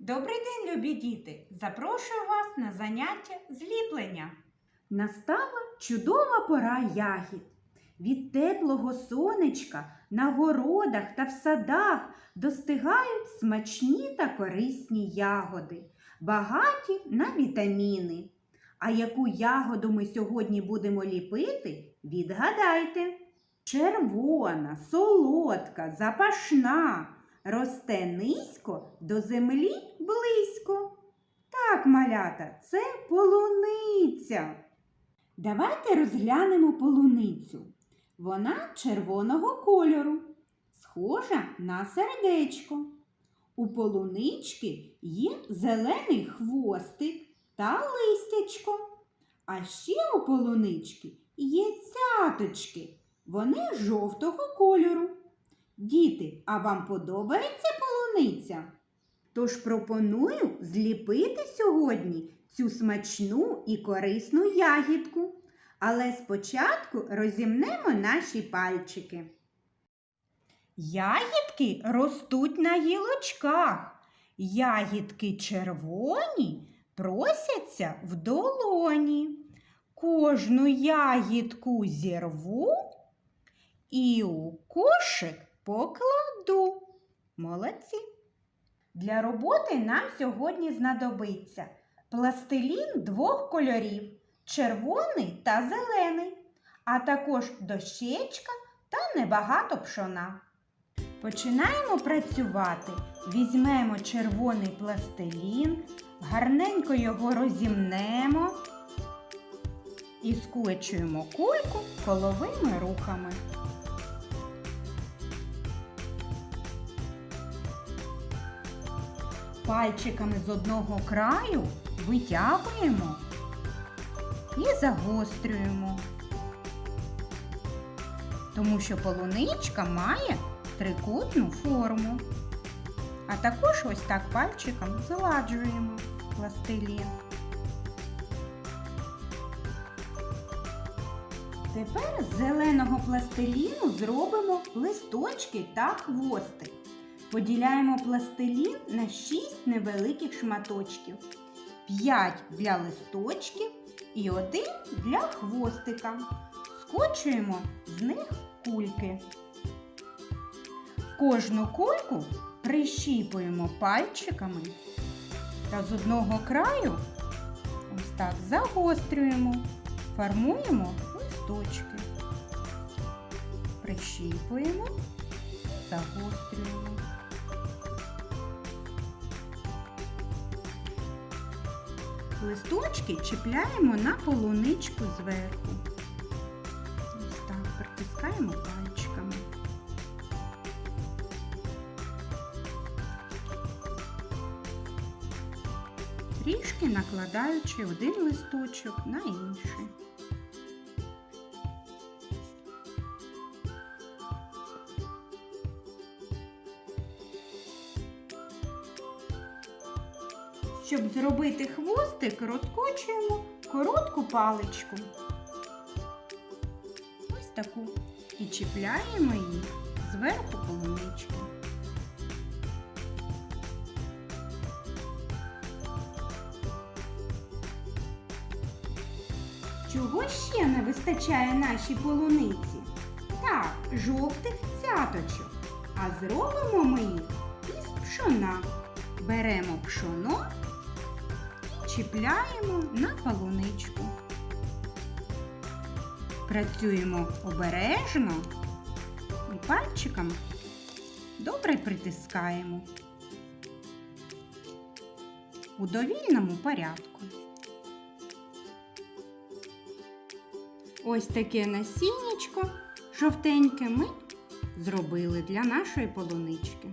Добрий день, любі діти! Запрошую вас на заняття зліплення. Настала чудова пора ягід. Від теплого сонечка на городах та в садах достигають смачні та корисні ягоди, багаті на вітаміни. А яку ягоду ми сьогодні будемо ліпити, відгадайте. Червона, солодка, запашна, росте низько до землі близько. Так, малята, це полуниця. Давайте розглянемо полуницю. Вона червоного кольору, схожа на сердечко. У полунички є зелений хвостик та листячко. А ще у полунички є цяточки. Вони жовтого кольору. Діти, а вам подобається полуниця? Тож пропоную зліпити сьогодні цю смачну і корисну ягідку. Але спочатку розімнемо наші пальчики. Ягідки ростуть на гілочках. Ягідки червоні просяться в долоні. Кожну ягідку зірву і у кошик покладу. Молодці. Для роботи нам сьогодні знадобиться пластилін двох кольорів червоний та зелений, а також дощечка та небагато пшона. Починаємо працювати. Візьмемо червоний пластилін, гарненько його розімнемо і скочуємо кульку коловими рухами. Пальчиками з одного краю витягуємо і загострюємо, тому що полуничка має трикутну форму. А також ось так пальчиком заладжуємо пластилін. Тепер з зеленого пластиліну зробимо листочки та хвостик. Поділяємо пластилін на 6 невеликих шматочків. 5 для листочків і 1 для хвостика. Скочуємо з них кульки. Кожну кульку прищіпуємо пальчиками та з одного краю ось так загострюємо, формуємо листочки. Прищіпуємо, загострюємо. Листочки чіпляємо на полуничку зверху. Ось так притискаємо пальчиками. Трішки накладаючи один листочок на інший. Щоб зробити хвостик, розкочуємо коротку паличку. Ось таку. І чіпляємо її зверху полунички. Чого ще не вистачає нашій полуниці? Так, жовтих цяточок. А зробимо ми їх із пшона. Беремо пшоно чіпляємо на полуничку. Працюємо обережно і пальчиком добре притискаємо у довільному порядку. Ось таке насіннячко жовтеньке ми зробили для нашої полунички.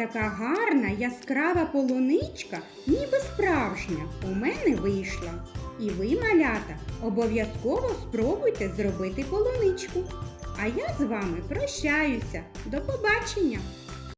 Така гарна яскрава полуничка, ніби справжня, у мене вийшла. І ви, малята, обов'язково спробуйте зробити полуничку. А я з вами прощаюся. До побачення!